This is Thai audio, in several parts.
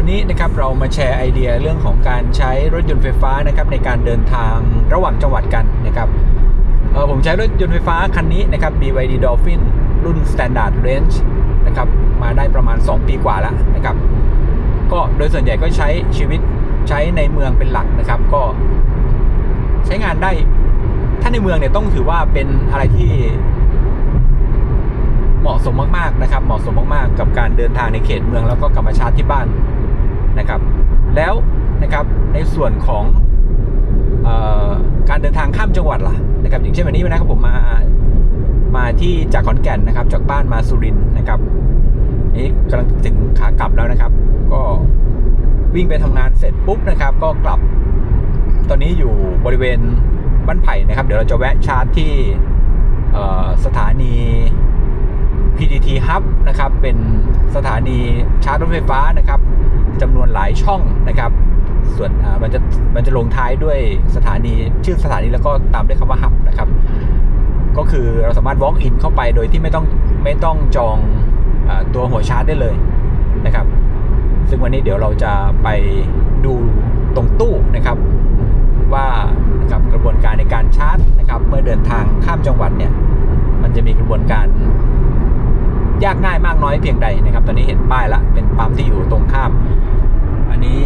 วันนี้นะครับเรามาแชร์ไอเดียเรื่องของการใช้รถยนต์ไฟฟ้านะครับในการเดินทางระหว่างจังหวัดกันนะครับผมใช้รถยนต์ไฟฟ้าคันนี้นะครับ BYD Dolphin รุ่น Standard Range นะครับมาได้ประมาณ 2 ปีกว่าแล้วนะครับ ก็โดยส่วนใหญ่ก็ใช้ชีวิตใช้ในเมืองเป็นหลักนะครับ ก็ใช้งานได้ถ้าในเมืองเนี่ยต้องถือว่าเป็นอะไรที่เหมาะสมมากๆนะครับ เหมาะสมมากๆ กับการเดินทางในเขตเมืองแล้วก็กลับมาชาร์จที่บ้าน นะครับแล้วนะครับในส่วนของออการเดินทางข้ามจังหวัดล่ะนะครับอย่างเช่นวันนี้นะครับผมมามาที่จากขอนแก่นนะครับ จากบ้านมาสุรินนะครับนี่กำลังถึงขากลับแล้วนะครับ ก็วิ่งไปทำงานเสร็จปุ๊บนะครับ ก็กลับ ตอนนี้อยู่บริเวณบ้านไผ่นะครับ เดี๋ยวเราจะแวะชาร์จที่สถานี PTT Hub นะครับเป็นสถานีชาร์จรถไฟฟ้านะครับจำนวนหลายช่องนะครับ ส่วนมันจะมันจะลงท้ายด้วยสถานีชื่อสถานีแล้วก็ตามด้วยคำว่า Hub นะครับ ก็คือเราสามารถ walk in เข้าไปโดยที่ไม่ต้องไม่ต้องจองอตัวหัวชาร์จได้เลยนะครับ ซึ่งวันนี้เดี๋ยวเราจะไปดูตรงตู้นะครับว่านะครับกระบวนการในการชาร์จนะครับ เมื่อเดินทางข้ามจังหวัดเนี่ย มันจะมีกระบวนการ ยากง่ายมากน้อยเพียงใดนะครับ ตอนนี้เห็นป้ายละเป็นปั๊มที่อยู่ตรงข้าม อันนี้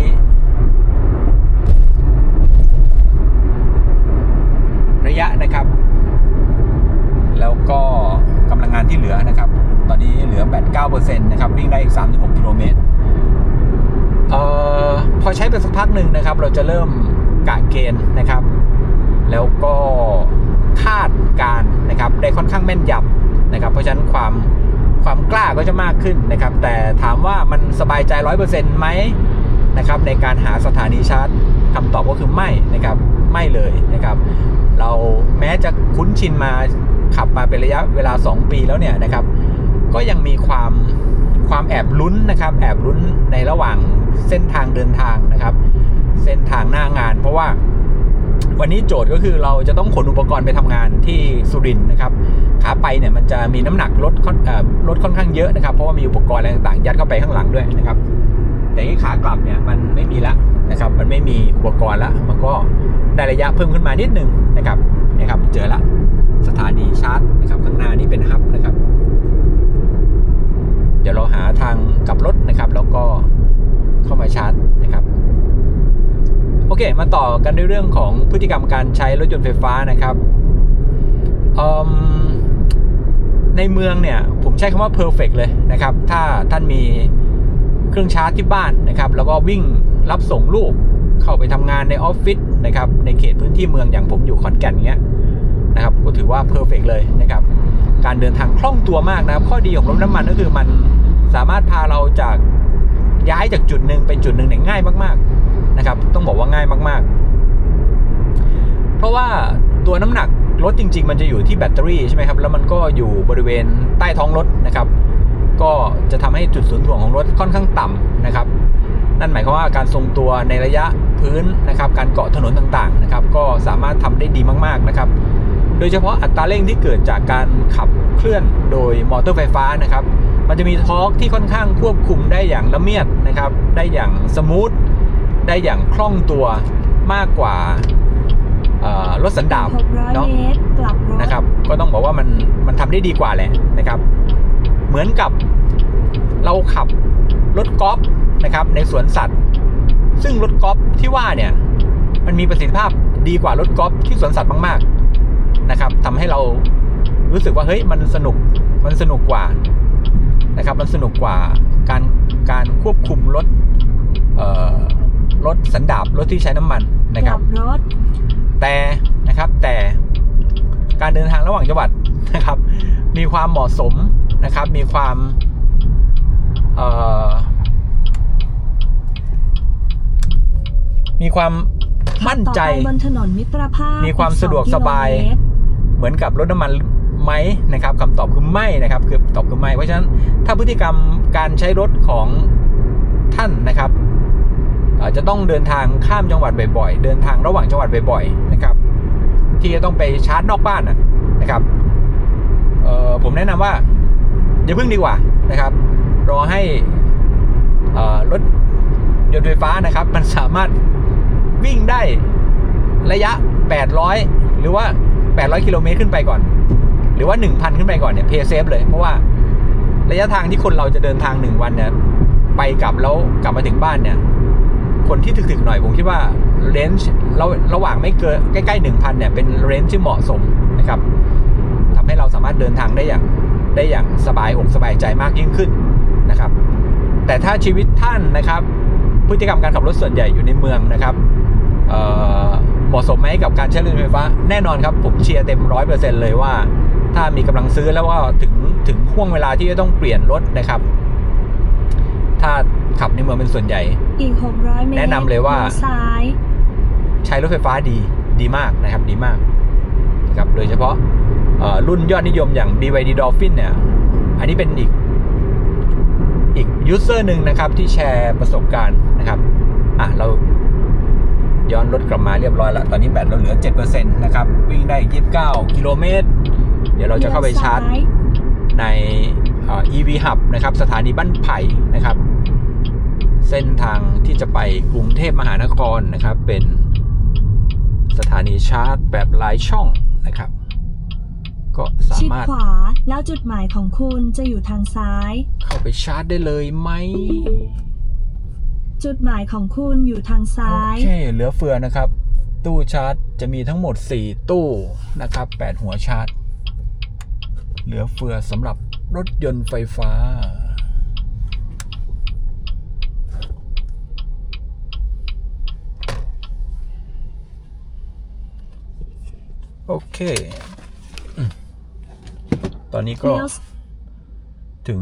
ระยะนะครับ แล้วก็กำลังงานที่เหลือนะครับ ตอนนี้เหลือ 89%นะครับ วิ่งได้อีก 36 กิโลเมตรเอ่อพอใช้ไปสักพักหนึ่งนะครับ เราจะเริ่มกะเกณฑ์นะครับ แล้วก็คาดการนะครับ ได้ค่อนข้างแม่นยำนะครับ เพราะฉะนั้นความ ความกล้าก็จะมากขึ้นนะครับ แต่ถามว่ามันสบายใจร้อยเปอร์เซ็นต์ไหมนะครับ ในการหาสถานีชาร์จคำตอบก็คือไม่นะครับ ไม่เลยนะครับ เราแม้จะคุ้นชินมาขับมาเป็นระยะเวลา 2 ปีแล้วเนี่ยนะครับ ก็ยังมีความความแอบลุ้นนะครับ แอบลุ้นในระหว่างเส้นทางเดินทางนะครับ เส้นทางหน้างาน เพราะว่า วันนี้โจทย์ก็คือเราจะต้องขนอุปกรณ์ไปทำงานที่สุรินทร์นะครับขาไปเนี่ยมันจะมีน้ำหนักรถค่อนเอ่อรถค่อนข้างเยอะนะครับเพราะว่ามีอุปกรณ์อะไรต่างๆยัดเข้าไปข้างหลังด้วยนะครับ แต่ที่ขากลับเนี่ยมันไม่มีละนะครับ มันไม่มีอุปกรณ์ละมันก็ได้ระยะเพิ่มขึ้นมานิดนึงนะครับนะครับเจอละสถานีชาร์จนะครับข้างหน้านี่เป็นฮับนะครับ เดี๋ยวเราหาทางกลับรถนะครับ แล้วก็เข้ามาชาร์จนะครับ โอ เคมาต่อกันในเรื่องของพฤติกรรมการใช้รถยนต์ไฟฟ้านะครับในเมืองเนี่ยผมใช้คำว่า perfect เลยนะครับ ถ้าท่านมีเครื่องชาร์จที่บ้านนะครับ แล้วก็วิ่งรับส่งลูกเข้าไปทำงานในออฟฟิศนะครับ ในเขตพื้นที่เมืองอย่างผมอยู่ขอนแก่นเงี้ยนะครับก็ถือว่า perfect เลยนะครับ การเดินทางคล่องตัวมากนะครับ ข้อดีของรถน้ำมันก็คือมันสามารถพาเราจากย้ายจากจุดหนึ่งไปจุดหนึ่งเนี่ยง่ายมาก นะครับ ต้องบอกว่าง่ายมาก ๆ เพราะว่าตัวน้ำหนักรถจริง ๆ มันจะอยู่ที่แบตเตอรี่ใช่ไหมครับ แล้วมันก็อยู่บริเวณใต้ท้องรถนะครับ ก็จะทำให้จุดศูนย์ถ่วงของรถค่อนข้างต่ำนะครับ นั่นหมายความว่าการทรงตัวในระยะพื้นนะครับ การเกาะถนนต่างๆนะครับ ก็สามารถทำได้ดีมากๆนะครับ โดยเฉพาะอัตราเร่งที่เกิดจากการขับเคลื่อนโดยมอเตอร์ไฟฟ้านะครับ มันจะมีทอร์กที่ค่อนข้างควบคุมได้อย่างละเมียดนะครับ ได้อย่างสมูท ได้อย่างคล่องตัวมากกว่าเอ่อรถสันดาป600เนาะเมตรกลับรถนะครับ ก็ต้องบอกว่ามันมันทำได้ดีกว่าแหละนะครับ เหมือนกับเราขับรถกอล์ฟนะครับ ในสวนสัตว์ ซึ่งรถกอล์ฟที่ว่าเนี่ยมันมีประสิทธิภาพดีกว่ารถกอล์ฟที่สวนสัตว์มากๆนะครับทำให้เรารู้สึกว่าเฮ้ยมันสนุกมันสนุกกว่านะครับ มันสนุกกว่าการการควบคุมรถเอ่อ รถสันดาบรถที่ใช้น้ำมันนะกครัลับบรถแต่นะครับแต่การเดินทางระหว่างจังหวัดนะครับ มีความเหมาะสมนะครับ มีความเอ่อมีความมั่นใจต่อไปบนถนนมิตรภาพมีความสะดวกสบายอีก2กิโลเมตรเหมือนกับรถน้ำมันไหมนะครับคำตอบคือไม่นะครับคือตอบคือไม่เพราะฉะนั้นถ้าพฤติกรรมการใช้รถของท่านนะครับอา จจะต้องเดินทางข้ามจังหวัดบ่อยๆ เดินทางระหว่างจังหวัดบ่อยๆนะครับ ที่จะต้องไปชาร์จนอกบ้านนะครับผมแนะนำว่าอย่าเพิ่งดีกว่านะครับ รอให้รถยนต์ไฟฟ้านะครับ มันสามารถวิ่งได้ระยะ 800 หรือว่า 800 กิโลเมตรขึ้นไปก่อน หรือว่า 1,000 ขึ้นไปก่อนเนี่ยเพย์เซฟเลยเพราะว่าระยะทางที่คนเราจะเดินทาง 1 วันเนี่ยไปกลับแล้วกลับมาถึงบ้านเนี่ย คนที่ถึกๆหน่อยผมคิดว่าเรนจ์ระระหว่างไม่เกินใกล้ๆ1,000เนี่ยเป็นเรนจ์ที่เหมาะสมนะครับทำให้เราสามารถเดินทางได้อย่างได้อย่างสบายอกสบายใจมากยิ่งขึ้นนะครับ แต่ถ้าชีวิตท่านนะครับ พฤติกรรมการขับรถส่วนใหญ่อยู่ในเมืองนะครับเเหมาะสมไหมกับการใช้รถยนต์ไฟฟ้าแน่นอนครับ ผมเชียร์เต็มร้อยเปอร์เซ็นต์เลยว่า ถ้ามีกำลังซื้อแล้วว่าถึงถึงห่วงเวลาที่จะต้องเปลี่ยนรถนะครับ ถ้าขับในเมืองเป็นส่วนใหญ่ อีก 600 เมตรแนะนำเลยว่า ลี้ซ้าย ใช้รถไฟฟ้าดีดีมากนะครับ ดีมากนะครับโดยเฉพาะเอ่อรุ่นยอดนิยมอย่าง BYD Dolphin เนี่ย อันนี้เป็นอีก อีกยูเซอร์หนึ่งนะครับ ที่แชร์ประสบการณ์นะครับ อะ เราย้อนรถกลับมาเรียบร้อยแล้ว ตอนนี้แบตเราเหลือ 7%นะครับ วิ่งได้อีก29 กิโลเมตร เดี๋ยวเราจะเข้าไปชาร์จลี้ยวซ้ยในเอ่อ EV Hub นะครับสถานีบ้านไผ่นะครับ เส้นทางที่จะไปกรุงเทพมหานครนะครับ เป็นสถานีชาร์จแบบหลายช่องนะครับ ก็สาชิดมารถขวา แล้วจุดหมายของคุณจะอยู่ทางซ้าย เข้าไปชาร์จได้เลยไหม จุดหมายของคุณอยู่ทางซ้าย โอเค เหลือเฟือนะครับ ตู้ชาร์จจะมีทั้งหมด 4 ตู้นะครับ 8 หัวชาร์จ เหลือเฟือสำหรับ รถยนต์ไฟฟ้า โอเคอืมตอนนี้ก็เลี้ยวถึง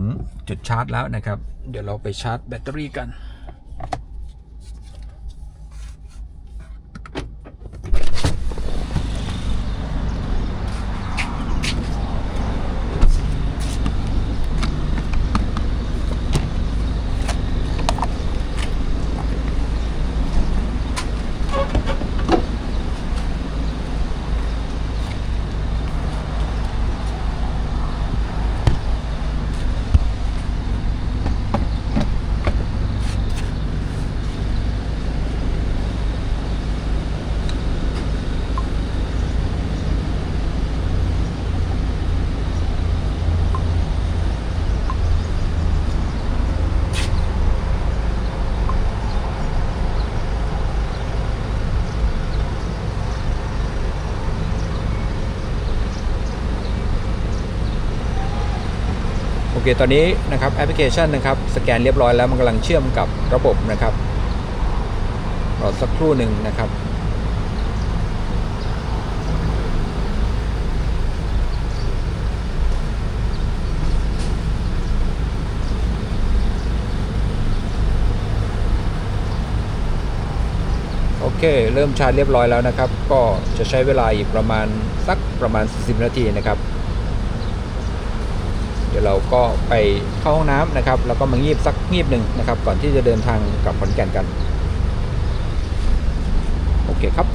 จุดชาร์จแล้วนะครับ เดี๋ยวเราไปชาร์จแบตเตอรี่กัน อเคตอนนี้นะครับแอปพลิเคชันนะครับสแกนเรียบร้อยแล้วมันกำลังเชื่อมกับระบบนะครับรอสักครู่หนึ่งนะครับโอเค เริ่มชาร์จเรียบร้อยแล้วนะครับ ก็จะใช้เวลาอีกประมาณสักประมาณ 40 นาทีนะครับ เดี๋ยวเราก็ไปเข้าห้องน้ำนะครับ แล้วก็มางีบสักงีบหนึ่งนะครับ ก่อนที่จะเดินทางกลับขอนแก่นกัน โอเคครับ